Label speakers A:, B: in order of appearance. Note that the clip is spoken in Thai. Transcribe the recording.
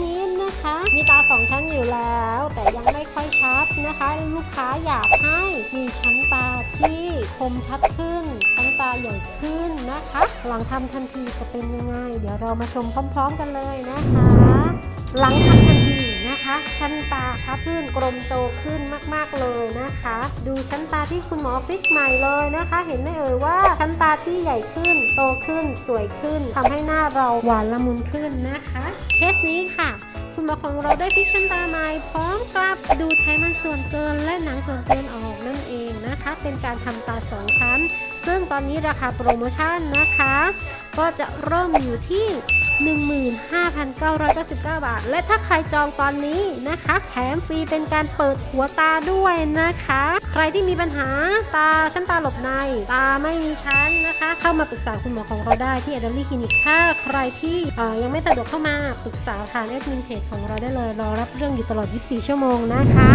A: นี้นะคะ มีตาสองชั้นอยู่แล้ว แต่ยังไม่ค่อยชัดนะคะ ลูกค้าอยากให้มีชั้นตาที่คมชัดขึ้น ชั้นตาใหญ่ขึ้นนะคะ หลังทำทันทีจะเป็นยังไง เดี๋ยวเรามาชมพร้อม ๆ กันเลยนะคะ หลังทำ ชั้นตาชัดขึ้นกลมโตขึ้นมาก ๆ เลยนะคะ ดูชั้นตาที่คุณหมอฟิกใหม่เลยนะคะ เห็นไหมเอ่ยว่าชั้นตาที่ใหญ่ขึ้น โตขึ้น สวยขึ้นทำให้หน้าเราหวานละมุนขึ้นนะคะเคสนี้ค่ะคุณหมอของเราได้ฟิกชั้นตาใหม่พร้อมกับดูไขมันส่วนเกินและหนังส่วนเกินออกนั่นเองนะคะ เป็นการทำตาสองชั้น ซึ่งตอนนี้ราคาโปรโมชั่นนะคะ ก็จะเริ่มอยู่ที่ 15,999 บาท และถ้าใครจองตอนนี้นะคะ แถมฟรีเป็นการเปิดหัวตาด้วยนะคะ ใครที่มีปัญหาตาชั้นตาหลบใน ตาไม่มีชั้นนะคะ เข้ามาปรึกษาคุณหมอของเราได้ที่เอเดลี่คลินิกถ้าใครที่ยังไม่สะดวกเข้ามาปรึกษาทางแอดมินเพจของเราได้เลยรอรับเรื่องอยู่ตลอด 24 ชั่วโมงนะคะ